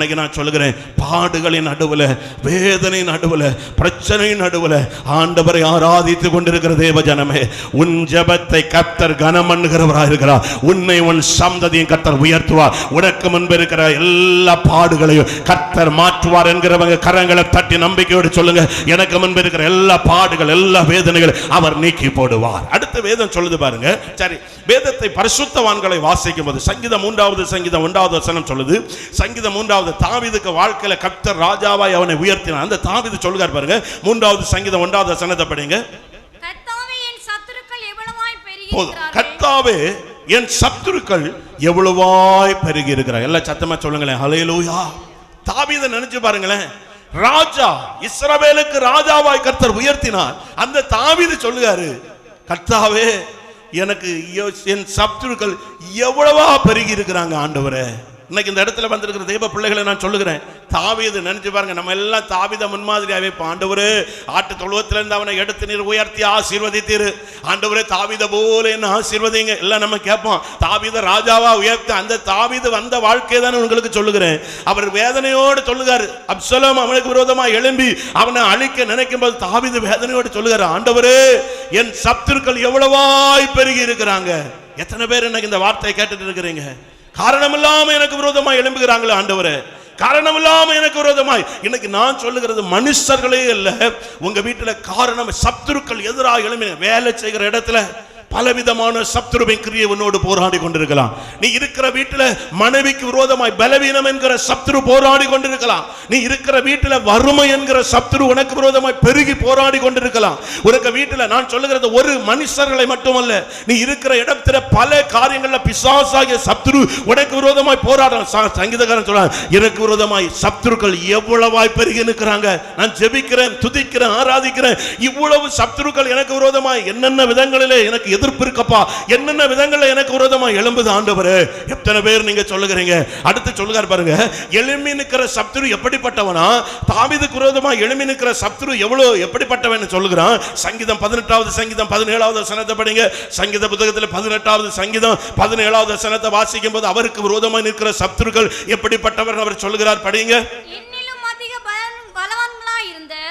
இன்னைக்கு நான் சொல்லுகிறேன் பாடுகளின் நடுவில் வேதனை நடுவில் பிரச்சனை நடுவில் ஆண்டவரை ஆராதித்து கொண்டிருக்கிற தேவ ஜனமே உன் ஜபத்தை கத்தர் கனமண்ணுகிறவராக இருக்கிறார். உன்னை உன் சந்ததியும் கத்தர் உயர்த்துவார். உனக்கு முன்பு இருக்கிற எல்லா பாடுகளையும் கத்தர் மாற்றுவார் என்கிறவங்க கரங்களை தட்டி நம்பிக்கையோடு சொல்லுங்க. எனக்கு முன்பு இருக்கிற எல்லா பாடுகள் எல்லா வேதனைகள் அவர் நீக்கி போடுவார். அடுத்த வேதம் சொல்லுது பாருங்க. சரி வேதத்தை பரிசுத்தவான்களை வாசிக்கும் போது சங்கீதம் மூன்றாவது சங்கீதம் ஒன்றாவது வசனம் சொல்லுது. சங்கீதம் மூன்றாவது தாவீதுக்கு வாழ்க்கையில கர்த்தர் ராஜாவாய் அவனை உயர்த்தினார். அந்த தாவீது சொல்லுகார் பாருங்க. மூன்றாவது சங்கீதம் ஒன்றாவது வசனத்தை படிங்க. கர்த்தாவே என் சத்துருக்கள் எவ்வளவாய் பெருகி இருக்கிறார் எல்லாம் சத்தமா சொல்லுங்களேன். ஹalleluya தாவீதை நினைச்சு பாருங்களேன். ராஜா இஸ்ரவேலுக்கு ராஜாவாய் கர்த்தர் உயர்த்தினார். அந்த தாவீது சொல்லுகாரு கர்த்தாவே எனக்கு என் சத்துருக்கள் எவ்வளவா பெருகி இருக்கிறாங்க ஆண்டவரே. இன்னைக்கு இந்த இடத்துல வந்திருக்கிற தெய்வ பிள்ளைகளை நான் சொல்லுகிறேன். தாவீது நினைச்சு பாருங்க நம்ம எல்லாம் தாவித முன்மாதிரியாவே இப்போ ஆட்டு தொழுவத்திலிருந்து அவனை எடுத்து நீர் உயர்த்தி ஆசீர்வதித்தீரு. ஆண்டவரே தாவித போல என்ன ஆசீர்வதிங்க. எல்லாம் நம்ம கேட்போம் தாவித ராஜாவா உயர்த்தி அந்த தாவீது வந்த வாழ்க்கையை தானே உங்களுக்கு சொல்லுகிறேன். அவர் வேதனையோடு சொல்லுகிறார் அப்சலம் அவனுக்கு விரோதமா எழும்பி அவனை அழிக்க நினைக்கும் போது தாவித வேதனையோடு சொல்லுகிறார் ஆண்டவரே என் சத்துருக்கள் எவ்வளவாய் பெருகி இருக்கிறாங்க? எத்தனை பேர் இன்னைக்கு இந்த வார்த்தையை கேட்டுட்டு இருக்கிறீங்க? காரணம் இல்லாம எனக்கு விரோதமா எழும்புகிறாங்களே ஆண்டவரே. காரணம் இல்லாம எனக்கு விரோதமாய். இன்னைக்கு நான் சொல்லுகிறது மனுஷர்களே இல்ல உங்க வீட்டுல காரணம் சத்துருக்கள் எதிராக எழும்பின வேலை செய்கிற இடத்துல பலவிதமான சத்துருவின் கிரியை உன்னோடு போராடி கொண்டிருக்கலாம் நீ இருக்கிற வீட்டில் மனைவிக்கு விரோதமாய் பலவீனம் என்கிற சத்துரு போராடி கொண்டிருக்கலாம் நீ இருக்கிற வீட்டுல வறுமை என்கிற சத்துரு உனக்கு விரோதமாய் பெருகி போராடி கொண்டிருக்கலாம் உனக்கு வீட்டில் நான் சொல்லுகிறது ஒரு மனுஷர்களை மட்டுமல்ல. நீ இருக்கிற இடத்துல பல காரியங்களில் பிசாசாகிய சத்துரு உனக்கு விரோதமாய் போராடுறான் சங்கீதக்காரன் சொல்றான் எனக்கு விரோதமாய் சத்துருக்கள் எவ்வளவாய் பெருகி நிற்கிறாங்க. நான் ஜெபிக்கிறேன் துதிக்கிறேன் ஆராதிக்கிறேன். இவ்வளவு சத்துருக்கள் எனக்கு விரோதமாய் என்னென்ன விதங்களிலே எனக்கு எதிர்ப்பு இருக்கப்பா. என்னென்ன விதங்களில் எனக்கு விரோதமாய் எழும்புது ஆண்டவரே? எத்தனை பேர் நீங்க சொல்லுகிறீங்க? அடுத்து சொல்லுகார் பாருங்க. எழும்பி நிற்கிற சத்துரு எப்படிப்பட்டவனா? தாவீதுக்கு விரோதமா எழும்பி நிற்கிற சத்துரு எவ்வளவு எப்படிப்பட்டவன் சொல்லுகிறான்? சங்கீதம் பதினெட்டாவது சங்கீதம் பதினேழாவது சனத்தை படிங்க. சங்கீத புத்தகத்தில் பதினெட்டாவது சங்கீதம் பதினேழாவது சனத்தை வாசிக்கும் போது அவருக்கு விரோதமாக நிற்கிற சத்துருக்கள் எப்படிப்பட்டவர் அவர் சொல்லுகிறார் படிங்க.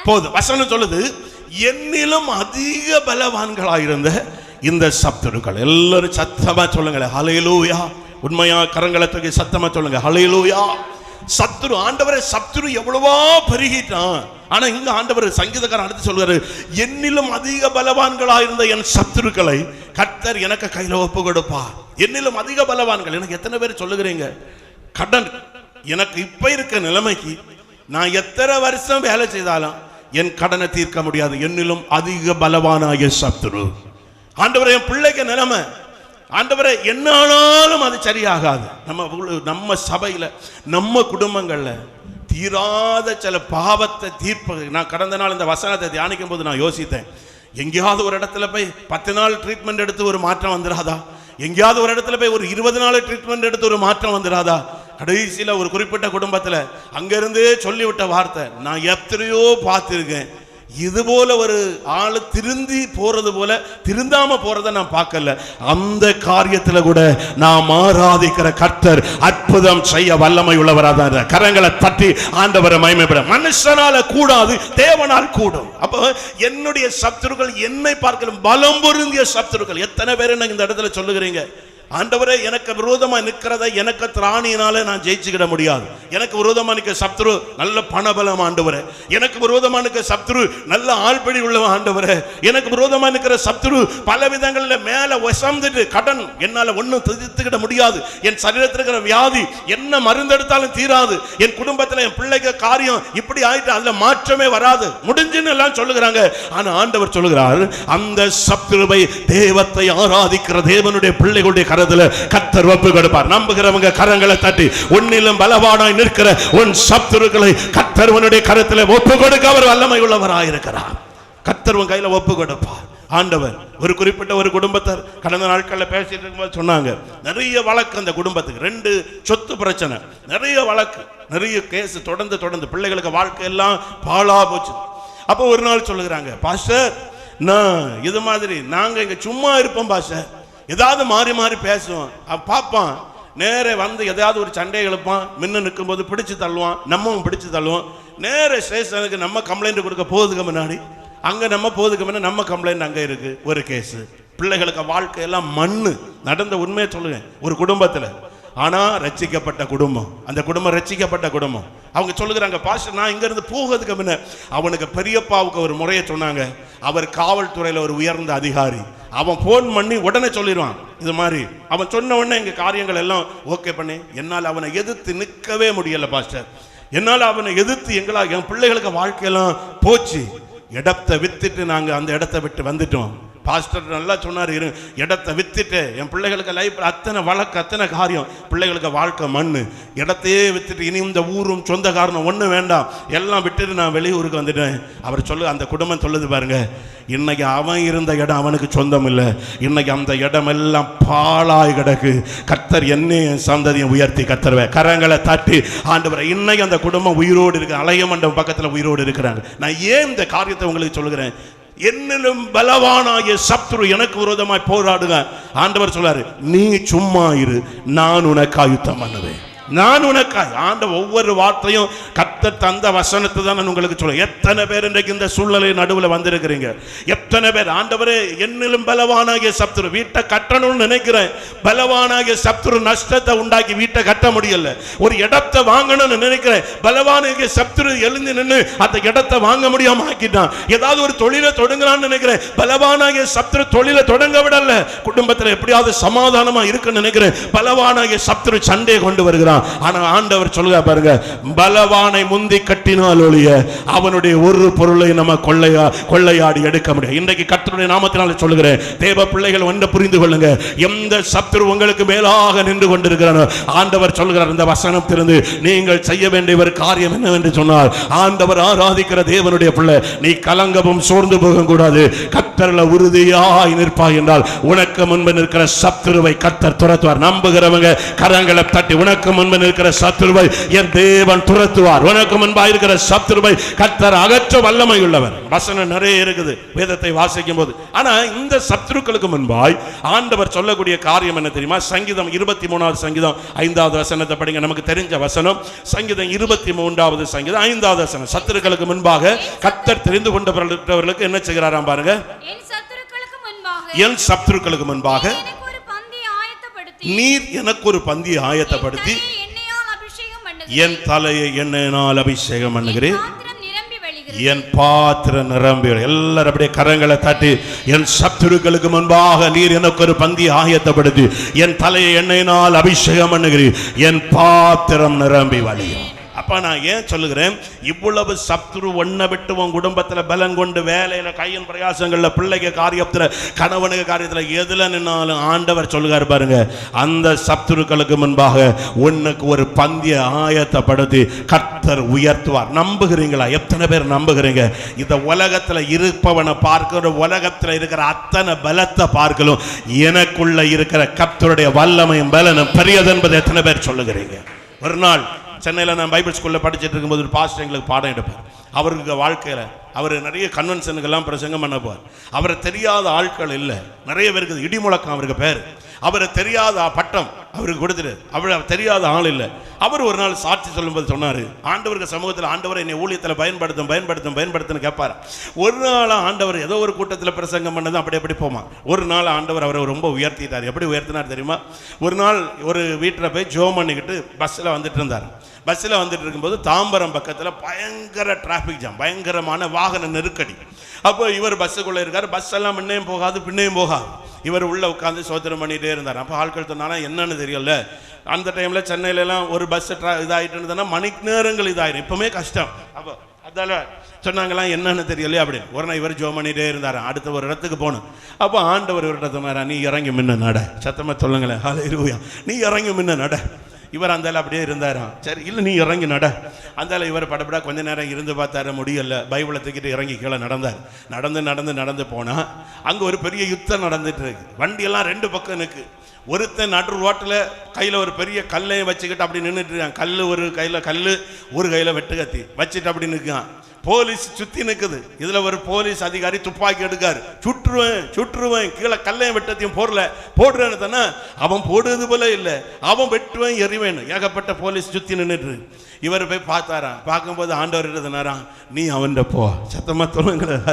போதும் வசனம் சொல்லுது என்னிலும் அதிக பலவான்களாயிருந்த இந்த சத்துருக்கள். எல்லாரும் சத்தமா சொல்லுங்களேன் ஹலையிலூயா உண்மையா கரங்களை தூக்கி சத்தமா சொல்லுங்க ஹலையிலூயா சத்துரு ஆண்டவரை சத்துரு எவ்வளவா பெருகிட்டான். ஆனா இங்க ஆண்டவர் சங்கீதக்காரன் அடுத்து சொல்றாரு என்னிலும் அதிக பலவான்களாயிருந்த என் சத்துருக்களை கர்த்தர் எனக்கு கையில ஒப்பு கொடுப்பா. என்னிலும் அதிக பலவான்கள் எனக்கு எத்தனை பேர் சொல்லுகிறீங்க? கடன் எனக்கு இப்ப இருக்க நிலைமைக்கு நான் எத்தனை வருஷம் வேலை செய்தாலும் என் கடனை தீர்க்க முடியாது. என்னிலும் அதிக பலவானாய சத்துரு. ஆண்டவரே என் பிள்ளைக்கு நிலைமை. ஆண்டவரே என்ன ஆனாலும் அது சரியாகாது. நம்ம நம்ம சபையில் நம்ம குடும்பங்களில் தீராத சில பாவத்தை தீர்ப்பது நான் கடந்த நாள் இந்த வசனத்தை தியானிக்கும் போது நான் யோசித்தேன். எங்கேயாவது ஒரு இடத்துல போய் பத்து நாள் ட்ரீட்மெண்ட் எடுத்து ஒரு மாற்றம் வந்துடாதா? எங்கேயாவது ஒரு இடத்துல போய் ஒரு இருபது நாள் ட்ரீட்மெண்ட் எடுத்து ஒரு மாற்றம் வந்துடாதா? கடைசியில் ஒரு குறிப்பிட்ட குடும்பத்தில் அங்கேருந்து சொல்லிவிட்ட வார்த்தை நான் எத்தனையோ பார்த்துருக்கேன். இது போல ஒரு ஆள் திருந்தி போறது போல திருந்தாம போறதை நான் பார்க்கல. அந்த காரியத்துல கூட நாம் ஆராதிக்கிற கர்த்தர் அற்புதம் செய்ய வல்லமை உள்ளவராக தான் கரங்களை தட்டி ஆண்டவரை மயமைப்பட மனுஷனால கூடாது தேவனால் கூடும். அப்போ என்னுடைய சத்துருக்கள் என்னை பார்க்கலும் பலம் பொருந்திய சத்துருக்கள். எத்தனை பேர் என்ன இந்த இடத்துல சொல்லுகிறீங்க? ஆண்டவரே எனக்கு விரோதமா நிற்கிறத எனக்கு திராணியினால நான் ஜெயிச்சுக்கிட முடியாது. எனக்கு விரோதமா நிற்க சத்ரு நல்ல பணபலம் ஆண்டவரே. எனக்கு விரோதமா நிற்க சத்ரு நல்ல ஆள்படி உள்ள ஆண்டவரே. எனக்கு விரோதமா நிற்கிற சத்ரு பல விதங்களில் மேல வசந்துட்டு கடன் என்னால ஒண்ணும் திதித்துக்கிட முடியாது. என் சரீரத்தில் இருக்கிற வியாதி என்ன மருந்தெடுத்தாலும் தீராது. என் குடும்பத்துல என் பிள்ளைக்கு காரியம் இப்படி ஆயிட்டு அதுல மாற்றமே வராது. முடிஞ்சுன்னு எல்லாம் சொல்லுகிறாங்க. ஆனா ஆண்டவர் சொல்லுகிறார் அந்த சத்ருவை தேவத்தை ஆராதிக்கிற தேவனுடைய பிள்ளைகளுடைய கரத்துல கத்தர் ஒப்பு கொடுப்பார். நம்புகிறவங்க கரங்களை தட்டி உன்னிலும் பலவானாய் நிற்கிற உன் சத்துருக்களை கத்தர் உன்னுடைய கரத்தில் ஒப்பு கொடுக்க அவர் வல்லமை உள்ளவராயிருக்கிறார். கத்தர் உன் கையில ஒப்பு கொடுப்பார். ஆண்டவர் ஒரு குறிப்பிட்ட ஒரு குடும்பத்தார் கடந்த நாட்களில் பேசிட்டு இருக்கும்போது சொன்னாங்க நிறைய வழக்கு அந்த குடும்பத்துக்கு. ரெண்டு சொத்து பிரச்சனை. நிறைய வழக்கு நிறைய கேஸ் தொடர்ந்து தொடர்ந்து. பிள்ளைகளுக்கு வாழ்க்கை எல்லாம் பாழா போச்சு. அப்போ ஒரு நாள் சொல்லுகிறாங்க பாஸ்டர் நான் இது மாதிரி நாங்க இங்க சும்மா இருப்போம் பாஸ்டர். ஏதாவது மாறி மாறி பேசுவோம் அவன் பார்ப்பான். நேரே வந்து எதையாவது ஒரு சண்டையை எழுப்பான். நிற்கும் நிற்கும்போது பிடிச்சு தள்ளுவான். நம்மவும் பிடிச்சு தள்ளுவோம் நேரே ஸ்டேஷனுக்கு நம்ம கம்ப்ளைண்ட் கொடுக்க போகுதுக்கு முன்னாடி. அங்கே நம்ம போகுதுக்கு முன்னாடி நம்ம கம்ப்ளைண்ட் அங்கே இருக்குது ஒரு கேஸு பிள்ளைகளுக்கு வாழ்க்கையெல்லாம் மண் நடந்த உண்மையை சொல்லுங்க. ஒரு குடும்பத்தில். ஆனால் ரட்சிக்கப்பட்ட குடும்பம். அந்த குடும்பம் ரச்சிக்கப்பட்ட குடும்பம். அவங்க சொல்லுகிறாங்க பாஸ்டர் நான் இங்கேருந்து போகிறதுக்கு முன்ன அவனுக்கு பெரியப்பாவுக்கு ஒரு முறையை சொன்னாங்க. அவர் காவல்துறையில் ஒரு உயர்ந்த அதிகாரி. அவன் ஃபோன் பண்ணி உடனே சொல்லிடுவான். இது மாதிரி. அவன் சொன்ன உடனே எங்க காரியங்கள் எல்லாம் ஓகே பண்ணி. என்னால் அவனை எதிர்த்து நிற்கவே முடியல பாஸ்டர். என்னால் அவனை எதிர்த்து எங்களா என் பிள்ளைகளுக்கு வாழ்க்கையெல்லாம் போச்சு. இடத்தை வித்துட்டு நாங்கள் அந்த இடத்த விட்டு வந்துட்டோம். பாஸ்டர் நல்லா சொன்னார் இரு இடத்தை வித்துட்டு என் பிள்ளைகளுக்கு லைஃப் அத்தனை வழக்கு அத்தனை காரியம். பிள்ளைகளுக்கு வாழ்க்கை மண்ணு. இடத்தையே வித்துட்டு இனி இந்த ஊரும் சொந்த காரணம் ஒன்றும் வேண்டாம். எல்லாம் விட்டுட்டு நான் வெளியூருக்கு வந்துட்டேன். அவர் சொல்லு அந்த குடும்பம் சொல்லுது பாருங்க. இன்னைக்கு அவன் இருந்த இடம் அவனுக்கு சொந்தம் இல்லை. இன்னைக்கு அந்த இடம் எல்லாம் பாழாய் கிடக்கு. கத்தர் என்னையும் சந்ததியும் உயர்த்தி கத்தருவேன் கரங்களை தட்டி ஆண்டவரை இன்னைக்கு அந்த குடும்பம் உயிரோடு இருக்கு. அலைய மண்டபம் பக்கத்தில் உயிரோடு இருக்கிறாங்க. நான் ஏன் இந்த காரியத்தை உங்களுக்கு சொல்லுகிறேன்? என்னிலும் பலவானாகிய சத்ரு எனக்கு விரோதமாய் போராடுங்க ஆண்டவர் சொல்றாரு நீ சும்மா இரு நான் உனக்கு ஆயுத்தம் பண்ணுவேன். நான் உனக்காய் ஆண்ட ஒவ்வொரு வார்த்தையும் கத்த தந்த வசனத்தை தான் நான் உங்களுக்கு சொல்லுவேன் எத்தனை பேர் இன்றைக்கு இந்த சூழ்நிலை நடுவில் வந்திருக்கிறீங்க? எத்தனை பேர்? ஆண்டவரே என்னிலும் பலவானாகிய சப்துரு வீட்டை கட்டணும்னு நினைக்கிறேன். பலவானாகிய சப்துரு நஷ்டத்தை உண்டாக்கி வீட்டை கட்ட முடியல. ஒரு இடத்தை வாங்கணும்னு நினைக்கிறேன். பலவானாகிய சத்ரு எழுந்து நின்று அந்த இடத்தை வாங்க முடியாம ஆக்கிட்டான். ஏதாவது ஒரு தொழிலை தொடங்கலாம்னு நினைக்கிறேன். பலவானாகிய சப்துரு தொழிலை தொடங்க விடல. குடும்பத்தில் எப்படியாவது சமாதானமா இருக்குன்னு நினைக்கிறேன். பலவானாகிய சப்துரு சண்டையை கொண்டு வருகிறான். ஆனா ஆண்டவர் சொல்லுங்க பாருங்க பலவானை முந்தி கட்டினால் ஒழிய அவனுடைய ஒரு பொருளை நம்ம கொள்ளையா கொள்ளையாடி எடுக்க முடியும் இன்றைக்கு கத்தருடைய நாமத்தினால சொல்லுகிறேன் தேவ பிள்ளைகள் ஒன்றை புரிந்து கொள்ளுங்க எந்த சத்துரு உங்களுக்கு மேலாக நின்று கொண்டிருக்கிறானோ? ஆண்டவர் சொல்கிறார் இந்த வசனம் திறந்து நீங்கள் செய்ய வேண்டிய ஒரு காரியம் என்னவென்று சொன்னால் ஆண்டவர் ஆராதிக்கிற தேவனுடைய பிள்ளை நீ கலங்கவும் சோர்ந்து போக கூடாது கத்தர்ல உறுதியாய் நிற்பாய் என்றால் உனக்கு முன்பு நிற்கிற சத்துருவை கத்தர் துரத்துவார். நம்புகிறவங்க கரங்களை தட்டி உனக்கு முன்பு நிற்கிற சத்துருவை என் தேவன் துரத்துவார். உனக்கு முன்பாக இருக்கிற சத்துருவை கத்தர் அகற்ற வல்லமை உள்ளவர் வசனம் நிறைய இருக்குது வேதத்தை வாசிக்கும் போது ஆனா இந்த சத்துருக்களுக்கு முன்பாய் ஆண்டவர் சொல்லக்கூடிய காரியம் என்ன தெரியுமா? சங்கீதம் இருபத்தி மூணாவது சங்கீதம் ஐந்தாவது வசனத்தை படிங்க. நமக்கு தெரிஞ்ச வசனம் சங்கீதம் இருபத்தி மூன்றாவது சங்கீதம் ஐந்தாவது வசனம். சத்துருக்களுக்கு முன்பாக கத்தர் தெரிந்து கொண்டவர்களுக்கு என்ன செய்கிறாராம் பாருங்க? என் சத்துருக்களுக்கு முன்பாக முன்பாக எனக்கு ஒரு பந்தி ஆயத்தப்படுத்தி. என் தலையை எண்ணெயினால் அபிஷேகம் பண்ணுகிறேன். என் பாத்திரம் நிரம்பி எல்லாரும் அப்படியே கரங்களை தட்டி என் சத்துருக்களுக்கு முன்பாக நீர் எனக்கு ஒரு பந்தி ஆயத்தப்படுத்தி என் தலையை எண்ணெயினால் அபிஷேகம் பண்ணுகிறீர் என் பாத்திரம் நிரம்பி வழியும். அப்ப நான் ஏன் சொல்லுகிறேன்? இவ்வளவு சத்துரு ஒன்ன விட்டு உன் குடும்பத்தில் பலன் கொண்டு வேலையில கையின் பிரயாசங்களில் பிள்ளைக்கு காரியத்தில் கணவனுக்கு காரியத்தில் எதுல நின்னாலும் ஆண்டவர் சொல்லுகார் பாருங்க. அந்த சத்துருக்களுக்கு முன்பாக உன்னுக்கு ஒரு பந்திய ஆயத்தப்படுத்தி கர்த்தர் உயர்த்துவார். நம்புகிறீங்களா? எத்தனை பேர் நம்புகிறீங்க? இந்த உலகத்தில் இருப்பவனை பார்க்கிற உலகத்தில் இருக்கிற அத்தனை பலத்தை பார்க்கலும் எனக்குள்ள இருக்கிற கர்த்தருடைய வல்லமையும் பலனும் பெரியது என்பதை எத்தனை பேர் சொல்லுகிறீங்க? ஒரு நாள் சென்னையில் நான் பைபிள் ஸ்கூலில் படிச்சுட்டு இருக்கும்போது ஒரு பாஸ்டர் எங்களுக்கு பாடம் எடுப்பார். அவருக்கு வாழ்க்கையில் அவர் நிறைய கன்வென்ஷனுக்கெல்லாம் பிரசங்கம் பண்ணப்பார் அவரை தெரியாத ஆட்கள் இல்லை. நிறைய பேருக்கு இடி முழக்கம் அவருக்கு பேர். அவரை தெரியாத பட்டம் அவருக்கு கொடுத்துரு. அவர் தெரியாத ஆள் இல்லை. அவர் ஒரு நாள் சாட்சி சொல்லும்போது சொன்னார் ஆண்டவருக்கு சமூகத்தில் ஆண்டவர் என்னை ஊழியத்தில் பயன்படுத்தும் பயன்படுத்தும் பயன்படுத்துன்னு கேட்பார் ஒரு நாள் ஆண்டவர் ஏதோ ஒரு கூட்டத்தில் பிரசங்கம் பண்ணது அப்படி அப்படி போமா. ஒரு நாள் ஆண்டவர் அவரை ரொம்ப உயர்த்திட்டார். எப்படி உயர்த்தினார் தெரியுமா? ஒரு நாள் ஒரு வீட்டில் போய் ஜோம் பண்ணிக்கிட்டு பஸ்ஸில் வந்துட்டு இருந்தார். பஸ்ஸில் வந்துட்டு இருக்கும்போது தாம்பரம் பக்கத்தில் பயங்கர டிராஃபிக் ஜாம் பயங்கரமான வாகன நெருக்கடி. அப்போ இவர் பஸ்ஸுக்குள்ளே இருக்கார் பஸ் எல்லாம் முன்னையும் போகாது பின்னையும் போகாது. இவர் உள்ளே உட்காந்து சோதனம் பண்ணிகிட்டே இருந்தார். அப்போ ஆட்கள் சொன்னானா என்னன்னு தெரியல. அந்த டைமில் சென்னையிலலாம் ஒரு பஸ் ட்ரா இதாகிட்டு இருந்ததுன்னா மணி நேரங்கள் இதாகிடும் இப்போவுமே கஷ்டம். அப்போ அதால சொன்னாங்களாம் என்னன்னு தெரியலையே? அப்படின்னு. ஒரு நாள் இவர் ஜோ பண்ணிகிட்டே இருந்தார். அடுத்த ஒரு இடத்துக்கு போகணும் அப்போ ஆண்டவர் இவர்கிட்ட சொன்னாரா நீ இறங்கி முன்ன நட. சத்தமாக சொல்லுங்களேன். ஹalleluya. நீ இறங்கி முன்ன நட. இவர் அந்தால அப்படியே இருந்தாராம் சரி இல்லை நீ இறங்கி நட. அந்தால இவர் படப்படா கொஞ்ச நேரம் இருந்து பார்த்தாரு முடியல. பைபிளை தூக்கிட்டு இறங்கி கீழே நடந்தார். நடந்து நடந்து நடந்து போனால் அங்கே ஒரு பெரிய யுத்தம் நடந்துட்டு இருக்கு. வண்டியெல்லாம் ரெண்டு பக்கம் நிற்கு ஒருத்தன் நடு ரோட்டில் கையில் ஒரு பெரிய கல்லையும் வச்சுக்கிட்டு அப்படி நின்றுட்டு இருக்கான். கல் ஒரு கையில் கல் ஒரு கையில் வெட்டுக்கத்தி. வச்சுட்டு அப்படி நிற்கான் போலீஸ் சுத்தி நிக்குது. இதுல ஒரு போலீஸ் அதிகாரி துப்பாக்கி எடுக்காரு. சுற்றுவேன் சுற்றுவேன் கீழே கல்லையும் வெட்டத்தையும் போடல. போடுறேன்னு தானே அவன் போடுறது போல இல்லை. அவன் வெட்டுவேன் எறிவேன். ஏகப்பட்ட போலீஸ் சுத்தி நின்றுட்டு இவர் போய் பார்த்தாராம். பார்க்கும்போது ஆண்டவர் எழுதினாராம் நீ அவன்கிட்ட போ. சத்தமா சொல்லுங்களேன்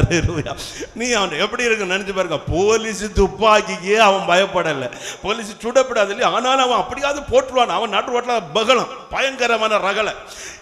நீ அவன் எப்படி இருக்கு நினைச்சு பாருங்க. போலீஸ் துப்பாக்கிக்கே அவன் பயப்படல. போலீஸ் சுடப்படாது இல்லையா? ஆனாலும் அவன் அப்படியாவது போட்டுருவான். அவன் நடு ரோட்ல பகலம். பயங்கரமான ரகலை.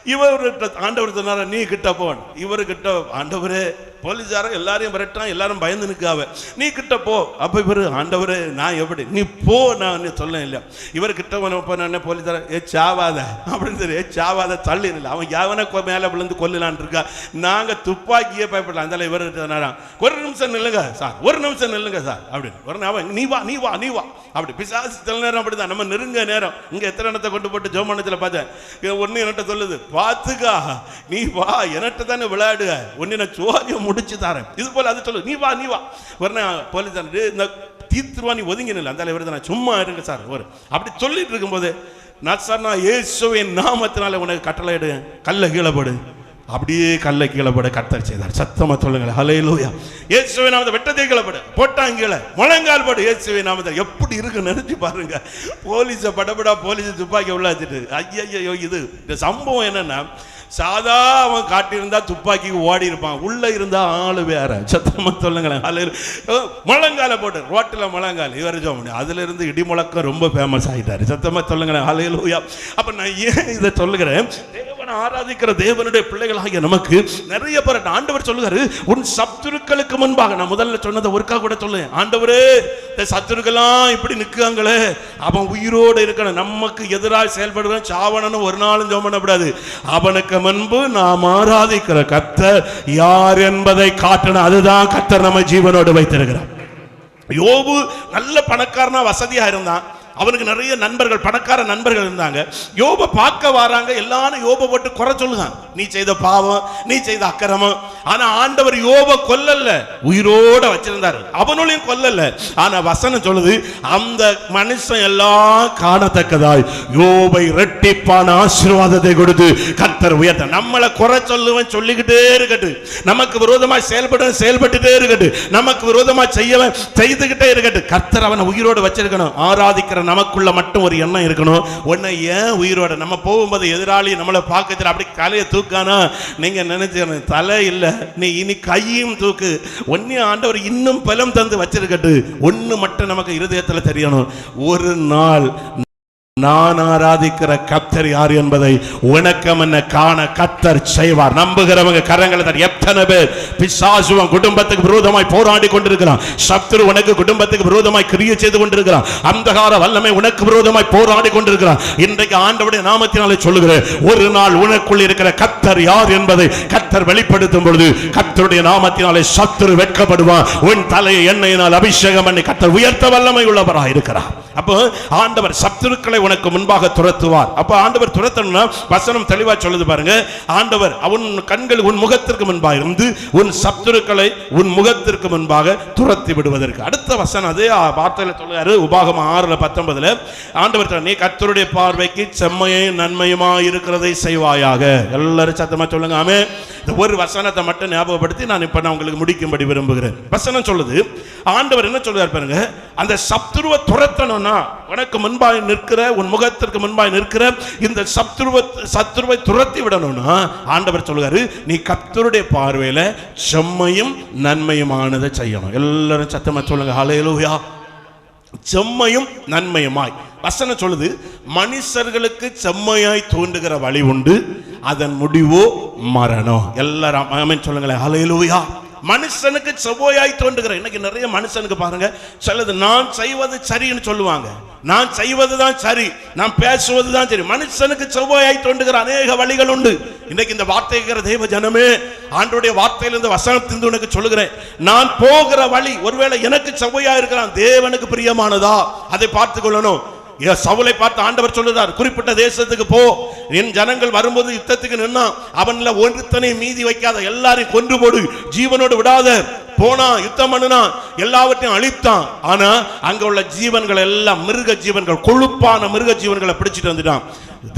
இவர் ஆண்டவர் சொன்னாரா நீ கிட்ட போன் இவர்கிட்ட ஆண்டவரே போலீஸார எல்லாரையும் விரட்டான் எல்லாரும் பயந்து நிற்காவ. நீ கிட்ட போ. அப்ப இவரு ஆண்டவர் நான் எப்படி? நீ போ நான் சொல்ல இல்லையா இவர் கிட்ட போன போலீஸார? ஏ சாவாத. அப்படின்னு சொல்லி ஏ சாவாத தள்ளி இல்லை அவன் யாவன மேலே விழுந்து கொல்லலான் இருக்கா. நாங்க துப்பாக்கியே பயப்படலாம் அதனால இவர் ஒரு நிமிஷம் நில்லுங்க சார். ஒரு நிமிஷம் நில்லுங்க சார். அப்படின்னு. ஒரு அவன் நீ வா நீ வா நீ வா. அப்படி. பிசாசு சில நேரம் அப்படிதான். நம்ம நெருங்க நேரம். இங்க எத்தனை இடத்தை கொண்டு போட்டு ஜோமனத்தில் பார்த்தேன். ஒன்னு என்கிட்ட சொல்லுது பார்த்துக்கா நீ வா என்கிட்ட தானே விளையாடுக. ஒன்னு நான் சோதியம் முடிச்சு தரேன். இது போல அது சொல்லு நீ வா நீ வா. ஒரு போலீஸ் இந்த தீர்த்துருவா நீ ஒதுங்கினில்ல அந்த தலைவர் நான் சும்மா இருங்க சார் ஒரு அப்படி சொல்லிட்டு இருக்கும்போது நான் சார் நான் இயேசுவின் நாமத்தினால உனக்கு கட்டளை எடு கல்ல கீழே போடு. அப்படியே கல்லை கீழே போட கர்த்தர் செய்தார். சத்தமா சொல்லுங்களேன் ஹalleluya இயேசுவை நாமத்தை வெட்டத்தை கீழே போடு. போட்டாங்க கீழே. முழங்கால் போடு இயேசுவை நாமத்தை. எப்படி இருக்கு நினைச்சு பாருங்க. போலீஸை படபடா போலீஸ் துப்பாக்கி உள்ளாச்சிட்டு ஐயோ இது இந்த சம்பவம் என்னன்னா சாதா அவன் காட்டியிருந்தா துப்பாக்கிக்கு ஓடி இருப்பான் உள்ள இருந்தா ஆளு வேற. சத்தமா சொல்லுங்களேன். ஹalleluya. முழங்கால போட்டு ரோட்டில் முழங்கால். இவர் சொல்ல முடியும் அதுல இருந்து ரொம்ப ஃபேமஸ் ஆயிட்டாரு. சத்தமா சொல்லுங்களேன். ஹalleluya. அப்ப நான் ஏன் இதை சொல்லுகிறேன்? தேவனை ஆராதிக்கிற தேவனுடைய பிள்ளைகளாகிய நமக்கு நிறைய பேர் ஆண்டவர் சொல்லுகிறாரு உன் சத்துருக்களுக்கு முன்பாக நான் முதல்ல சொன்னதை ஒருக்கா கூட சொல்லு ஆண்டவரே இந்த சத்துருக்கெல்லாம் இப்படி நிற்காங்களே அவன் உயிரோடு இருக்கணும். நமக்கு எதிராக செயல்படுவேன் சாவணனும் ஒரு நாளும் ஜெபம் பண்ணக்கூடாது அவனுக்கு முன்பு நாம் ஆராதிக்கிற கத்தர் யார் என்பதை காட்டணும். அதுதான் கத்தர் நம்ம ஜீவனோடு வைத்திருக்கிறார். யோபு நல்ல பணக்காரனா வசதியா இருந்தான். அவனுக்கு நிறைய நண்பர்கள் பணக்கார நண்பர்கள் இருந்தாங்க. யோப பார்க்க வராங்க எல்லாரும் யோப போட்டு குறை சொல்லுங்க நீ செய்த பாவம் நீ செய்த அக்கிரமம். ஆனா ஆண்டவர் யோப கொல்லல. உயிரோட வச்சிருந்தாரு. அவனுளையும் கொல்லல்ல ஆனா வசனம் சொல்லுது அந்த மனுஷன் எல்லாம் காணத்தக்கதாய். யோபை ரெட்டிப்பான ஆசீர்வாதத்தை கொடுத்து கர்த்தர் உயர்த்த. நம்மளை குறை சொல்லுவன் சொல்லிக்கிட்டே இருக்கட்டு. நமக்கு விரோதமா செயல்பட செயல்பட்டுட்டே இருக்கட்டு. நமக்கு விரோதமா செய்யவன் செய்துகிட்டே இருக்கட்டு. கத்தர் அவனை உயிரோடு வச்சிருக்கணும். ஆராதிக்கிற நமக்குள்ள மட்டும் ஒரு எண்ணம் இருக்கணும். உன்னை ஏன் உயிரோட? நம்ம போகும்போது எதிராளி நம்மளை பார்க்கறது அப்படி தலையை தூக்கானா? நீங்க நினைச்சு தலை இல்லை. நீ இனி கையும் தூக்கு. ஒன்னே ஆண்டவர் இன்னும் பலம் தந்து வச்சிருக்கட்டு. ஒண்ணு மட்டும் நமக்கு இருதயத்தில் தெரியணும். ஒரு நாள் நான் ஆராதிக்கிற கத்தர் யார் என்பதை உனக்கம் என்ன காண கத்தர் செய்வார். நம்புகிறவங்க கரங்களை எத்தனை பேர் பிசாசுவன் குடும்பத்துக்கு விரோதமாய் போராடி கொண்டிருக்கிறான். சத்ரு உனக்கு குடும்பத்துக்கு விரோதமாய் கிரியை செய்து கொண்டிருக்கிறான். அந்தகார வல்லமை உனக்கு விரோதமாய் போராடி கொண்டிருக்கிறான். இன்றைக்கு ஆண்டவுடைய நாமத்தினாலே சொல்லுகிறேன் ஒரு நாள் உனக்குள் இருக்கிற கத்தர் யார் என்பதை கத்தர் வெளிப்படுத்தும் பொழுது கத்தருடைய நாமத்தினாலே சத்ரு வெட்கப்படுவான். உன் தலையை எண்ணெயினால் அபிஷேகம் பண்ணி கத்தர் உயர்த்த வல்லமை உள்ளவராக இருக்கிறார் அப்போ ஆண்டவர் சத்துருக்களை உனக்கு முன்பாக துரத்துவார். அப்போ ஆண்டவர் துரத்தணும்னா வசனம் தெளிவா சொல்லுது பாருங்க. ஆண்டவர் அவன் கண்கள் உன் முகத்திற்கு முன்பாக இருந்து உன் சத்துருக்களை உன் முகத்திற்கு முன்பாக துரத்தி விடுவதற்கு. அடுத்த வசனம் அதே வார்த்தையில சொல்லுறாரு. உபாகம் ஆறுல பத்தொன்பதுல ஆண்டவர் நீ கத்தருடைய பார்வைக்கு செம்மையும் நன்மையுமா இருக்கிறதை செய்வாயாக. எல்லாரும் சத்தமா சொல்லுங்க ஆமே இந்த ஒரு வசனத்தை மட்டும் ஞாபகப்படுத்தி நான் இப்ப நான் உங்களுக்கு முடிக்கும்படி விரும்புகிறேன். வசனம் சொல்லுது ஆண்டவர் என்ன சொல்றார் பாருங்க அந்த சத்ருவ துரத்தணும்னா உனக்கு முன்பாய் நிற்கிற உன் முகத்திற்கு முன்பாய் நிற்கிற இந்த சத்துருவ சத்துருவை துரத்தி விடணும்னா ஆண்டவர் சொல்லுறாரு நீ கத்தருடைய பார்வையில செம்மையும் நன்மையுமானதை செய்யணும். எல்லாரும் சத்தமா சொல்லுங்க ஹalleluya. செம்மையும் நன்மையுமாய். வசனம் சொல்லுது மனுஷர்களுக்கு செம்மையாய் தோன்றுகிற வழி உண்டு அதன் முடிவோ மரணம். எல்லாரும் சொல்லுங்களேன். ஹalleluya மனுஷனுக்கு செவ்வாயாய் தோன்றுகிற இன்னைக்கு நிறைய மனுஷனுக்கு பாருங்க சிலது நான் செய்வது சரின்னு சொல்லுவாங்க. நான் செய்வது தான் சரி. நான் பேசுவது தான் சரி. மனுஷனுக்கு செவ்வாயாய் தோன்றுகிற அநேக வழிகள் உண்டு. இன்னைக்கு இந்த வார்த்தை தெய்வ ஜனமே ஆண்டுடைய வார்த்தையிலிருந்து வசனத்திலிருந்து உனக்கு சொல்லுகிறேன். நான் போகிற வழி ஒருவேளை எனக்கு செவ்வாயா இருக்கிறான் தேவனுக்கு பிரியமானதா? அதை பார்த்து கொள்ளணும். சவுலை பார்த்து ஆண்டவர் சொல்லுறார் குறிப்பிட்ட தேசத்துக்கு போ. என் ஜனங்கள் வரும்போது யுத்தத்துக்கு நின்னா அவன்ல ஒருத்தனை மீதி வைக்காத எல்லாரையும் கொன்று போடு ஜீவனோடு விடாத. போனா யுத்தம் பண்ணுனா எல்லாவற்றையும் அழித்தான். ஆனா அங்க உள்ள ஜீவன்கள் எல்லாம் மிருக ஜீவன்கள் கொழுப்பான மிருக ஜீவன்களை பிடிச்சிட்டு வந்துட்டான்.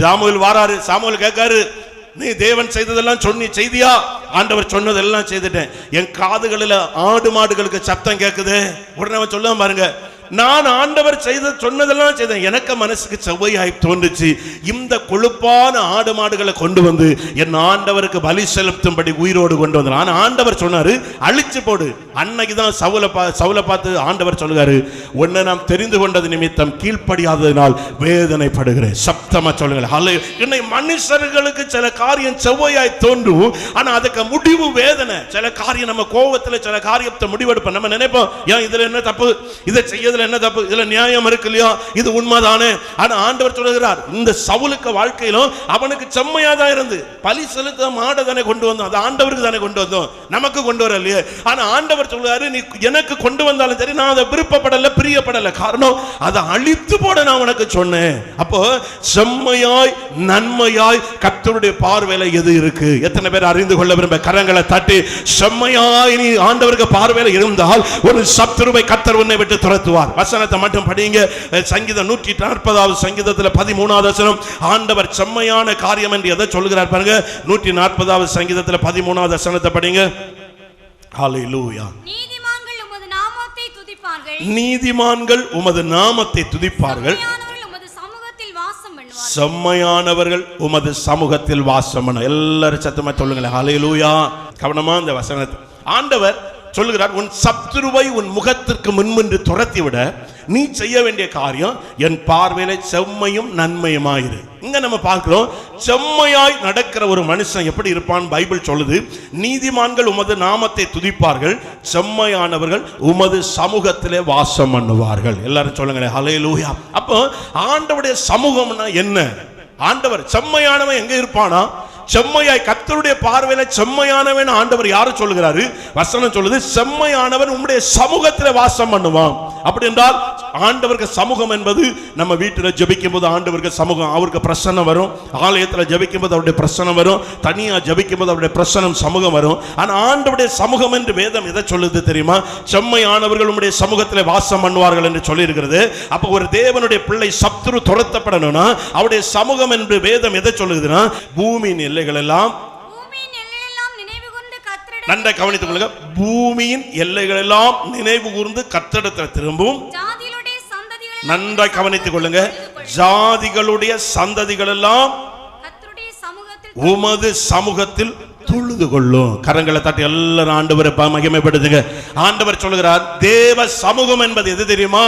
சாமுவேல் வாராரு சாமுவேல் கேட்காரு நீ தேவன் செய்ததெல்லாம் சொன்னி செய்தியா? ஆண்டவர் சொன்னதெல்லாம் செய்துட்டேன். என் காதுகளில் ஆடு மாடுகளுக்கு சத்தம் கேட்குது உடனே அவன் பாருங்க நான் ஆண்டவர் செய்த சொன்னதெல்லாம் செய்தேன். எனக்கு மனசுக்கு செவ்வையாய் தோன்றுச்சு. இந்த கொழுப்பான ஆடு மாடுகளை கொண்டு வந்து என் ஆண்டவருக்கு பலி செலுத்தும்படி உயிரோடு கொண்டு வந்தார் ஆனா ஆண்டவர் சொன்னாரு அழிச்சு போடு. அன்னைக்கு தான் சவுல பா சவுல பார்த்து ஆண்டவர் சொல்லுகிறாரு உன்னை நாம் தெரிந்து கொண்டது நிமித்தம் கீழ்ப்படியாததினால் வேதனைப்படுகிறேன். சப்தமா சொல்லுங்கள். ஹலே என்னை மனுஷர்களுக்கு சில காரியம் செவ்வையாய் தோன்றும். ஆனா அதுக்கு முடிவு வேதனை. சில காரியம் நம்ம கோவத்துல சில காரியத்தை முடிவெடுப்போம். நம்ம நினைப்போம் ஏன் இதுல என்ன தப்பு? இதை இதுல என்ன தப்பு? இதுல நியாயம் இருக்கு இல்லையா? இது உண்மைதானே? ஆனா ஆண்டவர் சொல்லுகிறார் இந்த சவுலுக்கு வாழ்க்கையிலும் அவனுக்கு செம்மையா தான் இருந்து. பலி செலுத்த மாட தானே கொண்டு வந்தோம். அது ஆண்டவருக்கு தானே கொண்டு வந்தோம். நமக்கு கொண்டு வர இல்லையே. ஆனா ஆண்டவர் சொல்லுவாரு நீ எனக்கு கொண்டு வந்தாலும் சரி நான் அதை விருப்பப்படல பிரியப்படல. காரணம் அதை அழித்து போட நான் உனக்கு சொன்னேன். அப்போ செம்மையாய் நன்மையாய் கத்தருடைய பார்வையில எது இருக்கு? எத்தனை பேர் அறிந்து கொள்ள விரும்ப கரங்களை தட்டி செம்மையாய் நீ ஆண்டவருக்கு பார்வையில இருந்தால் ஒரு சத்துருவை கத்தர் உன்னை விட்டு துரத்துவார். வசனத்தை மட்டும் படிங்க சங்கீதம் நூற்றி நாற்பதாவது சங்கீதத்துல பதிமூணாவது வசனம் ஆண்டவர் செம்மையான காரியம் என்று எதை சொல்லுகிறார் பாருங்க? நூற்றி நாற்பதாவது சங்கீதத்துல பதிமூணாவது வசனத்தை படிங்க ஹalleluya. நீதிமான்கள் உமது நாமத்தை துதிப்பார்கள். செம்மையானவர்கள் உமது சமூகத்தில் வாசம் பண்ண எல்லாரும் சத்தமா சொல்லுங்களேன். ஹalleluya. கவனமா இந்த வசனத்தை. ஆண்டவர் சொல்லுகிறார் உன் சத்துருவை உன் முகத்திற்கு முன்மின்று துரத்தி விட நீ செய்ய வேண்டிய காரியம் என் பார்வையில செம்மையும் நன்மையுமாயிரு. இங்க நம்ம பார்க்கிறோம் செம்மையாய் நடக்கிற ஒரு மனுஷன் எப்படி இருப்பான் பைபிள் சொல்லுது நீதிமான்கள் உமது நாமத்தை துதிப்பார்கள் செம்மையானவர்கள் உமது சமூகத்திலே வாசம் பண்ணுவார்கள். எல்லாரும் சொல்லுங்களேன் ஹalleluya. அப்போ ஆண்டவுடைய சமூகம்னா என்ன? ஆண்டவர் செம்மையானவன் எங்க இருப்பானா? செம்மையாய் கத்தருடைய பார்வையில செம்மையானவன் ஆண்டவர் யாரு சொல்லுகிறாரு? வசனம் சொல்லுது செம்மையானவன் உம்முடைய சமூகத்துல வாசம் பண்ணுவான். அப்படி என்றால் ஆண்டவருக்கு சமூகம் என்பது நம்ம வீட்டில் ஜெபிக்கும் போது ஆண்டவருக்கு சமூகம் அவருக்கு பிரசன்னம் வரும். ஆலயத்தில் ஜெபிக்கும் போது அவருடைய பிரசன்னம் வரும். தனியா ஜெபிக்கும் போது அவருடைய பிரசன்னம் சமூகம் வரும். ஆனா ஆண்டவருடைய சமூகம் என்று வேதம் எதை சொல்லுது தெரியுமா? செம்மையானவர்கள் உம்முடைய சமூகத்தில் வாசம் பண்ணுவார்கள் என்று சொல்லி இருக்கிறது அப்ப ஒரு தேவனுடைய பிள்ளை சத்துரு துரத்தப்படணும்னா அவருடைய சமூகம் என்று வேதம் எதை சொல்லுதுன்னா பூமியின் எல்லைகள் எல்லாம் பூமியின் எல்லையெல்லாம் நினைவு கூர்ந்து கர்த்தரிடம் நன்றை கவனித்துக் கொள்ளுங்க. பூமியின் எல்லைகள் எல்லாம் நினைவு கூர்ந்து கத்தடத்தில் சந்ததிகள் நன்றாய் கவனித்துக் கொள்ளுங்க. ஜாதிகளுடைய சந்ததிகள் எல்லாம் உமது சமூகத்தில் தொழுது கொள்ளும். கரங்களை தட்டி எல்லாரும் ஆண்டவரை மகிமைப்படுத்துங்க. ஆண்டவர் சொல்லுகிறார் தேவ சமூகம் என்பது எது தெரியுமா?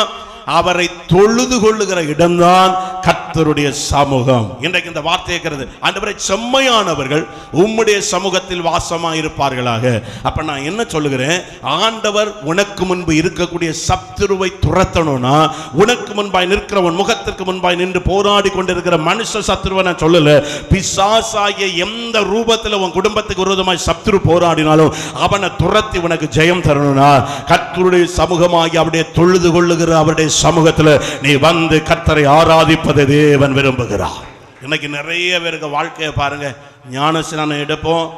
அவரை தொழுது கொள்ளுகிற இடம்தான் கர்த்தருடைய சமூகம். இன்றைக்கு இந்த வார்த்தை இருக்கிறது. ஆண்டவரை செம்மையானவர்கள் உம்முடைய சமூகத்தில் வாசமா இருப்பார்களாக அப்ப நான் என்ன சொல்லுகிறேன்? ஆண்டவர் உனக்கு முன்பு இருக்கக்கூடிய சத்துருவை துரத்தணும்னா உனக்கு முன்பாய் நிற்கிற உன் முகத்திற்கு முன்பாய் நின்று போராடி கொண்டிருக்கிற மனுஷ சத்துருவை நான் சொல்லல. பிசாசாகிய எந்த ரூபத்தில் உன் குடும்பத்துக்கு விரோதமாய் சத்துரு போராடினாலும் அவனை துரத்தி உனக்கு ஜெயம் தரணும்னா கர்த்தருடைய சமூகமாகி அவருடைய தொழுது கொள்ளுகிற அவருடைய சமூகத்தில் நீ வந்து கர்த்தரை ஆராதிப்பது தேவன் விரும்புகிறார். இன்னைக்கு நிறைய பேருக்கு வாழ்க்கையை பாருங்க ஞானஸ்நானம் எடுப்போம்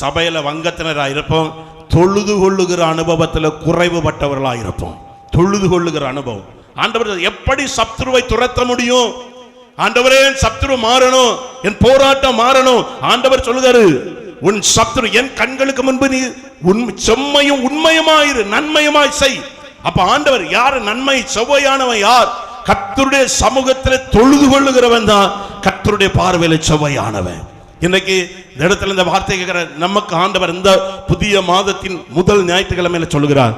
சபையில வங்கத்தினராக இருப்போம் தொழுது கொள்ளுகிற அனுபவத்தில் குறைவுபட்டவர்களாக இருப்போம். தொழுது கொள்ளுகிற அனுபவம். ஆண்டவர் எப்படி சத்ருவை துரத்த முடியும்? ஆண்டவரே என் சத்ரு மாறணும் என் போராட்டம் மாறணும். ஆண்டவர் சொல்லுகிறாரு உன் சத்ரு என் கண்களுக்கு முன்பு நீ உன் செம்மையும் உண்மையுமாயிரு நன்மையுமாய் செய். அப்ப ஆண்டவர் யார்? நன்மை செவ்வையானவன் யார்? கத்தருடைய சமூகத்தில் தொழுது கொள்ளுகிறவன் தான் கத்தருடைய பார்வையில செவ்வையானவன். இன்னைக்கு இந்த இடத்துல இந்த வார்த்தை கேட்கிற நமக்கு ஆண்டவர் இந்த புதிய மாதத்தின் முதல் ஞாயிற்றுக்கிழமையில சொல்லுகிறார்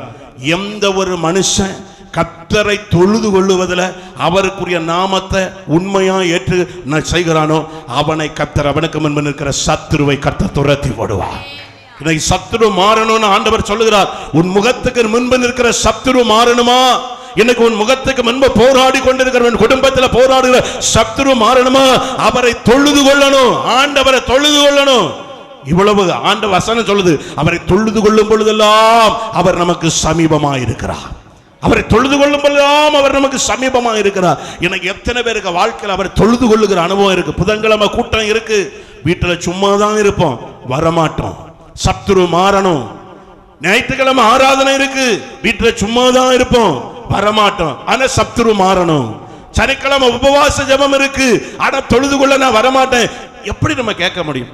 எந்த ஒரு மனுஷன் கத்தரை தொழுது கொள்ளுவதில் அவருக்குரிய நாமத்தை உண்மையாக ஏற்று நான் செய்கிறானோ அவனை கத்தர் அவனுக்கு முன்பு நிற்கிற சத்துருவை கத்த துரத்தி போடுவார். இன்னைக்கு சத்துரு மாறணும்னு ஆண்டவர் சொல்லுகிறார் உன் முகத்துக்கு முன்பு நிற்கிற சத்துரு மாறணுமா? இன்னைக்கு உன் முகத்துக்கு முன்பு போராடி கொண்டிருக்கிற குடும்பத்தில் போராடுகிற சத்துரு மாறணுமா? அவரை தொழுது கொள்ளணும். ஆண்டவரை தொழுது கொள்ளணும். இவ்வளவு ஆண்ட வசனம் சொல்லுது. அவரை தொழுது கொள்ளும் பொழுதெல்லாம் அவர் நமக்கு சமீபமாக இருக்கிறார் அவரை தொழுது கொள்ளும் பொழுதெல்லாம் அவர் நமக்கு சமீபமாக இருக்கிறார் எனக்கு எத்தனை பேருக்கு வாழ்க்கையில் அவரை தொழுது கொள்ளுகிற அனுபவம் இருக்கு. புதன்கிழமை கூட்டம் இருக்கு. வீட்டில் சும்மா தான் இருப்போம். வரமாட்டோம். சத்துரு மாறணும். ஞாயிற்றுக்கிழமை ஆராதனை இருக்கு. வீட்டில் சும்மா தான் இருப்போம். வரமாட்டோம். ஆனா சத்துரு மாறணும். சனிக்கிழமை உபவாச ஜெபம் இருக்கு. ஆனா தொழுது கொள்ள நான் வரமாட்டேன். எப்படி நம்ம கேட்க முடியும்?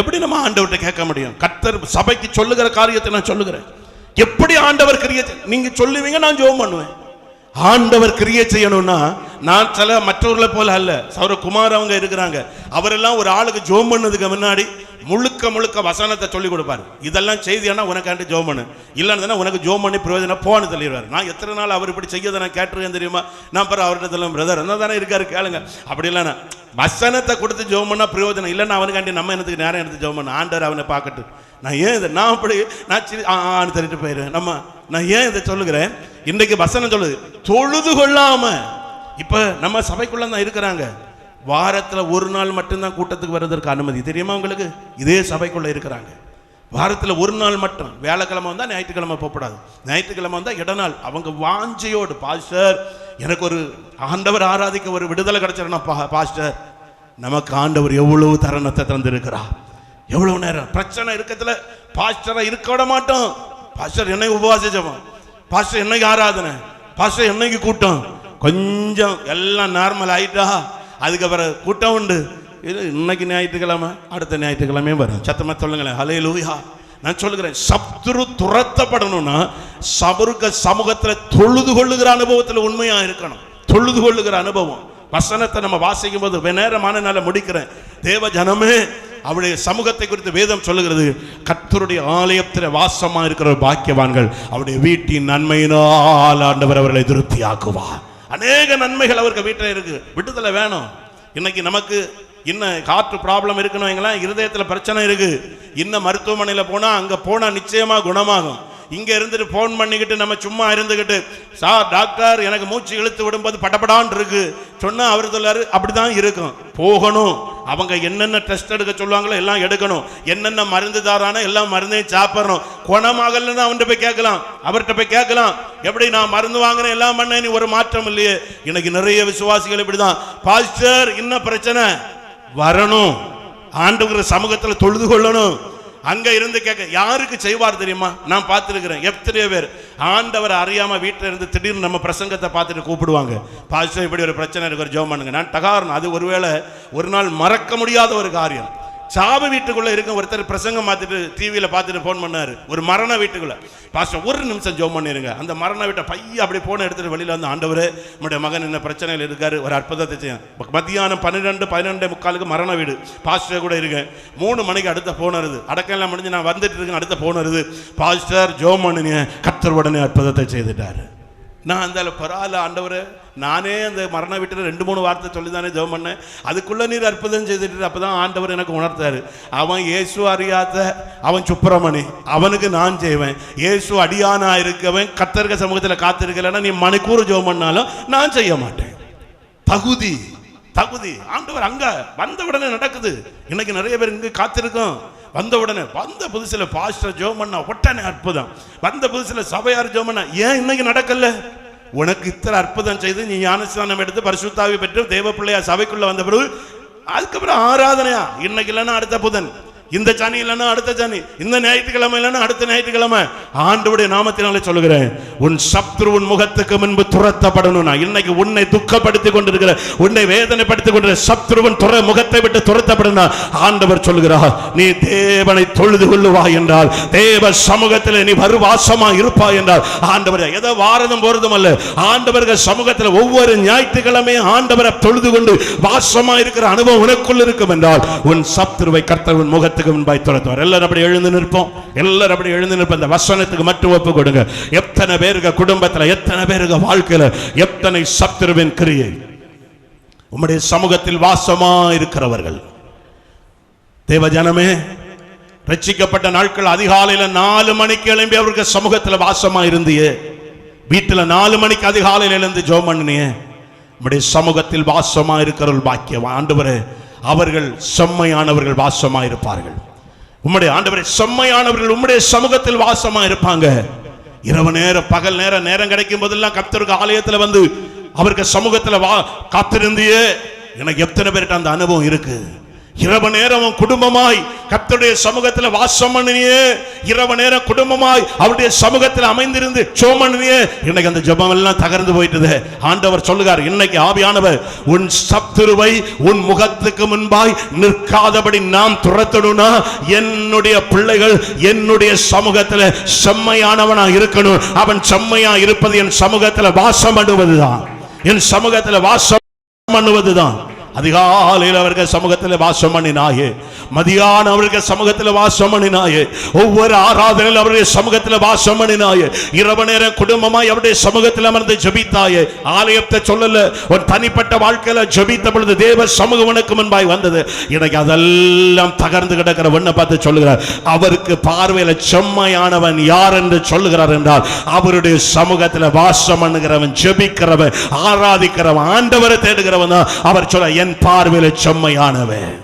எப்படி நம்ம ஆண்டவர்கிட்ட கேட்க முடியும்? கத்தர் சபைக்கு சொல்லுகிற காரியத்தை நான் சொல்லுகிறேன். எப்படி ஆண்டவர் கிரியை நீங்க சொல்லுவீங்க நான் ஜோம் பண்ணுவேன். ஆண்டவர் கிரியை செய்யணும்னா நான் சில மற்றவர்களை போல அல்ல. சௌர குமார் அவங்க இருக்கிறாங்க. அவரெல்லாம் ஒரு ஆளுக்கு ஜோம் பண்ணதுக்கு முன்னாடி முழுக்க முழுக்க வசனத்தை சொல்லி கொடுப்பாரு. இதெல்லாம் செய்தியானா உனக்காண்டி ஜோம் பண்ணு. இல்லைன்னு உனக்கு ஜோம் பண்ணி பிரயோஜனம் போன்னு சொல்லிடுவார். நான் எத்தனை நாள் அவர் இப்படி செய்யதை நான் கேட்டிருக்கேன் தெரியுமா? நான் பிறகு அவர்கிட்ட பிரதர் என்ன தானே இருக்காரு கேளுங்க. அப்படி இல்லைண்ணா வசனத்தை கொடுத்து ஜோம் பண்ணா பிரயோஜனம் இல்லைன்னா அவனுக்காண்டி நம்ம எனக்கு நேரம் எடுத்து ஜோம் பண்ண ஆண்டர் அவனை பார்க்கட்டு நான் ஏன் இதை நான் அப்படி நான் சரி ஆ ஆன்னு தள்ளிட்டு போயிடுவேன். நம்ம நான் ஏன் இதை சொல்லுகிறேன்? இன்றைக்கு வசனம் சொல்லுது தொழுது கொள்ளாமல் இப்போ நம்ம சபைக்குள்ள தான் இருக்கிறாங்க. வாரத்தில் ஒரு நாள் மட்டும்தான் கூட்டத்துக்கு வர்றதற்கு அனுமதி. தெரியுமா உங்களுக்கு? இதே சபைக்குள்ளே இருக்கிறாங்க. வாரத்தில் ஒரு நாள் மட்டும். வேலைக்கிழமை வந்தால் ஞாயிற்றுக்கிழமை போகக்கூடாது ஞாயிற்றுக்கிழமை வந்தால் இடநாள். அவங்க வாஞ்சையோடு பாஸ்டர் எனக்கு ஒரு ஆண்டவர் ஆராதிக்க ஒரு விடுதலை கிடைச்சிடணும் பா பாஸ்டர் நமக்கு ஆண்டவர் எவ்வளவு தருணத்தை தந்திருக்கிறா. எவ்வளவு நேரம்? பிரச்சனை இருக்கிறதுல பாஸ்டரை இருக்க விட மாட்டோம். பாஸ்டர் என்னைக்கு உபவாசிச்சவன். பாஸ்டர் என்னைக்கு ஆராதனை. பாஸ்டர் என்னைக்கு கூட்டம்? கொஞ்சம் எல்லாம் நார்மல் ஆயிட்டா அதுக்கப்புறம் கூட்டம் உண்டு. இது இன்னைக்கு ஞாயிற்றுக்கிழமை அடுத்த ஞாயிற்றுக்கிழமையும் வரும். சத்தமா சொல்லுங்களேன். ஹலே லூயா நான் சொல்லுகிறேன் சத்துரு துரத்தப்படணும்னா சபருக்க சமூகத்தில் தொழுது கொள்ளுகிற அனுபவத்தில் உண்மையாக இருக்கணும். தொழுது கொள்ளுகிற அனுபவம். வசனத்தை நம்ம வாசிக்கும் போது நேரமான நாளை முடிக்கிறேன். தேவ ஜனமே அவருடைய சமூகத்தை குறித்து வேதம் சொல்லுகிறது கத்தருடைய ஆலயத்தில் வாசமாக இருக்கிற பாக்கியவான்கள் அவருடைய வீட்டின் நன்மையினால் ஆண்டவர் அவர்களை திருப்தியாக்குவார். அநேக நன்மைகள் அவருக்கு வீட்டில் இருக்கு. விடுதலை வேணும். இன்னைக்கு நமக்கு இன்னும் காற்று ப்ராப்ளம் இருக்குன்னு வைங்களேன் இருதயத்தில் பிரச்சனை இருக்கு. இன்னும் மருத்துவமனையில் போனால் அங்கே போனால் நிச்சயமாக குணமாகும். இங்க இருந்துட்டு ஃபோன் பண்ணிக்கிட்டு நம்ம சும்மா இருந்துக்கிட்டு சார் டாக்டர் எனக்கு மூச்சு இழுத்து விடும்போது படப்படான் இருக்கு. சொன்னா அவர் சொல்லாரு அப்படிதான் இருக்கும். போகணும். அவங்க என்னென்ன டெஸ்ட் எடுக்க சொல்லுவாங்களோ எல்லாம் எடுக்கணும். என்னென்ன மருந்து தாரானோ எல்லாம் மருந்தையும் சாப்பிடணும். குணமாகலன்னு அவன்கிட்ட போய் கேட்கலாம். அவர்கிட்ட போய் கேட்கலாம். எப்படி நான் மருந்து வாங்கினேன் எல்லாம் பண்ணேன் நீ ஒரு மாற்றம் இல்லையே. எனக்கு நிறைய விசுவாசிகள் இப்படிதான். பாஸ்டர் என்ன பிரச்சனை? வரணும். ஆண்டவங்கிற சமூகத்தில் தொழுது கொள்ளணும். அங்க இருந்து கேட்க யாருக்கு செய்வார் தெரியுமா? நான் பார்த்துருக்கிறேன். எத்தனையோ பேர். ஆண்டவர் அறியாம வீட்டில் இருந்து திடீர்னு நம்ம பிரசங்கத்தை பார்த்துட்டு கூப்பிடுவாங்க. பாஸ்டர் இப்படி ஒரு பிரச்சனை இருக்கிற ஒரு பண்ணுங்க. நான் டகாரன் அது ஒருவேளை ஒரு நாள் மறக்க முடியாத ஒரு காரியம். சாவு வீட்டுக்குள்ள இருக்க ஒருத்தர் பிரசங்கம் பார்த்துட்டு டிவியில் பார்த்துட்டு ஃபோன் பண்ணார். ஒரு மரண வீட்டுக்குள்ள. பாஸ்டர் ஒரு நிமிஷம் ஜோம் பண்ணிருங்க. அந்த மரண வீட்டை பைய அப்படி போன எடுத்துட்டு வெளியில் வந்து ஆண்டவர் நம்முடைய மகன் என்ன பிரச்சனையில் இருக்காரு ஒரு அற்புதத்தை செய்யும் மத்தியானம் பன்னிரெண்டு பதினெண்டு முக்காலுக்கு மரண வீடு. பாஸ்டர் கூட இருங்க. மூணு மணிக்கு அடுத்த போன் வருது. அடக்கம் எல்லாம் முடிஞ்சு நான் வந்துட்டு இருக்கேன் அடுத்த போன் வருது. பாஸ்டர் ஜோம் பண்ணுங்க. கத்தர் உடனே அற்புதத்தை செய்துட்டாரு. நான் அந்த பரவாயில்ல ஆண்டவர். நானே அந்த மரண வீட்டில் ரெண்டு மூணு வார்த்தை சொல்லி தானே ஜெபம் பண்ணேன். அதுக்குள்ள நீர் அற்புதம் செய்துட்டு அப்போ தான் ஆண்டவர் எனக்கு உணர்த்தாரு. அவன் இயேசு அறியாத அவன் சுப்பிரமணி. அவனுக்கு நான் செய்வேன். இயேசு அடியானா இருக்கவன் கத்தர்க சமூகத்தில் காத்திருக்கலன்னா நீ மணிக்கூர் ஜெபம் பண்ணாலும் நான் செய்ய மாட்டேன். தகுதி தகுதி. ஆண்டவர் அங்க வந்த உடனே நடக்குது. இன்னைக்கு நிறைய பேர் இங்கே காத்திருக்கோம். வந்த உடனே வந்த புதுசில் பாஸ்டர் ஜோம் பண்ணா உடனே அற்புதம். வந்த புதுசில் சபையார் ஜோம் பண்ணா ஏன் இன்னைக்கு நடக்கல? உனக்கு இத்தனை அற்புதம் செய்து நீ ஞானஸ்தானம் எடுத்து பரிசுத்தாவி பெற்று தேவ பிள்ளையா சபைக்குள்ள வந்த பிறகு அதுக்கப்புறம் ஆராதனையா? இன்னைக்கு இல்லைன்னா அடுத்த புதன். இந்த சனி இல்லைன்னா அடுத்த சனி. இந்த ஞாயிற்றுக்கிழமை இல்லைன்னா அடுத்த ஞாயிற்றுக்கிழமை. ஆண்டவுடைய நாமத்தினாலே சொல்லுகிறேன் உன் சத்ரு உன் முகத்துக்கு முன்பு துரத்தப்படணும் நான் இன்னைக்கு உன்னை துக்கப்படுத்தி கொண்டிருக்கிற உன்னை வேதனைப்படுத்தி கொண்டிருக்கிற சத்ருவன் துற முகத்தை விட்டு துரத்தப்படணும் ஆண்டவர் சொல்லுகிறார் நீ தேவனை தொழுது கொள்ளுவா என்றால் தேவ சமூகத்தில் நீ வருவாசமா இருப்பாய் என்றால் ஆண்டவர் எதை வாரதும் போறதும் அல்ல. ஆண்டவர்கள் சமூகத்தில் ஒவ்வொரு ஞாயிற்றுக்கிழமையும் ஆண்டவரை தொழுது கொண்டு வாசமா இருக்கிற அனுபவம் உனக்குள் இருக்கும் என்றால் உன் சத்ருவை கர்த்தர் உன் முகத்துக்கு முன்பாய் துரத்துவார் எல்லாரும் அப்படி எழுந்து நிற்போம். எல்லாரும் அப்படி எழுந்து நிற்போம். இந்த வசனத்துக்கு மட்டும் ஒப்பு கொடுங்க. எத்தனை பேருக்கு குடும்பத்தில் எத்தனை பேருக்கு வாழ்க்கையில் எத்தனை சத்துருவின் கிரியை? உம்முடைய சமூகத்தில் வாசமா இருக்கிறவர்கள் தேவ ஜனமே ரட்சிக்கப்பட்ட நாட்கள் அதிகாலையில் நாலு மணிக்கு எழும்பி அவருக்கு சமூகத்தில் வாசமா இருந்தியே வீட்டில் நாலு மணிக்கு அதிகாலையில் எழுந்து ஜோம் பண்ணினியே. நம்முடைய சமூகத்தில் வாசமா இருக்கிறவர்கள் பாக்கியம் ஆண்டு அவர்கள் செம்மையானவர்கள் வாசமாக இருப்பார்கள் உம்முடைய ஆண்டவரை செம்மையானவர்கள் உம்முடைய சமூகத்தில் வாசமாக இருப்பாங்க இரவு நேரம் பகல் நேரம் நேரம் கிடைக்கும் போதெல்லாம் கத்தருக்கு ஆலயத்தில் வந்து அவருக்கு சமூகத்தில் வா காத்திருந்தியே. எனக்கு எத்தனை பேர்கிட்ட அந்த அனுபவம் இருக்குது இரவு நேரம் குடும்பமாய் கத்தருடைய சமூகத்தில் வாசம் பண்ணினியே. இரவு நேரம் குடும்பமாய் அவருடைய சமூகத்தில் அமைந்திருந்து சோமனியே இன்னைக்கு அந்த ஜெபம் எல்லாம் தகர்ந்து போயிட்டது. ஆண்டவர் சொல்லுகிறார் இன்னைக்கு ஆவியானவர் உன் சத்துருவை உன் முகத்துக்கு முன்பாய் நிற்காதபடி நாம் துரத்தணும்னா என்னுடைய பிள்ளைகள் என்னுடைய சமூகத்தில் செம்மையானவனா இருக்கணும். அவன் செம்மையா இருப்பது என் சமூகத்தில் வாசம் பண்ணுவதுதான். என் சமூகத்தில் வாசம் பண்ணுவதுதான். அதிகாலையில் அவர்கள் சமூகத்தில் வாசம் பண்ணினாயே. மதியான அவர்கள் சமூகத்தில் வாசம் பண்ணினாயே. ஒவ்வொரு ஆராதனையில் அவருடைய சமூகத்தில் வாசம் பண்ணினாயே. இரவு நேரம் குடும்பமாய் அவருடைய சமூகத்தில் அமர்ந்து ஜபித்தாயே. ஆலயத்தை சொல்லல ஒரு தனிப்பட்ட வாழ்க்கையில ஜெபித்த பொழுது தேவ சமூகம் உனக்கு முன்பாய் வந்தது. எனக்கு அதெல்லாம் தகர்ந்து கிடக்கிற ஒன்றை பார்த்து சொல்லுகிறார். அவருக்கு பார்வையில செம்மையானவன் யார் என்று சொல்லுகிறார் என்றால் அவருடைய சமூகத்தில் வாசம் பண்ணுகிறவன் ஜெபிக்கிறவன் ஆராதிக்கிறவன் ஆண்டவரை தேடுகிறவன் தான். அவர் சொல்ல என் பார்வையில் செம்மையானவன்.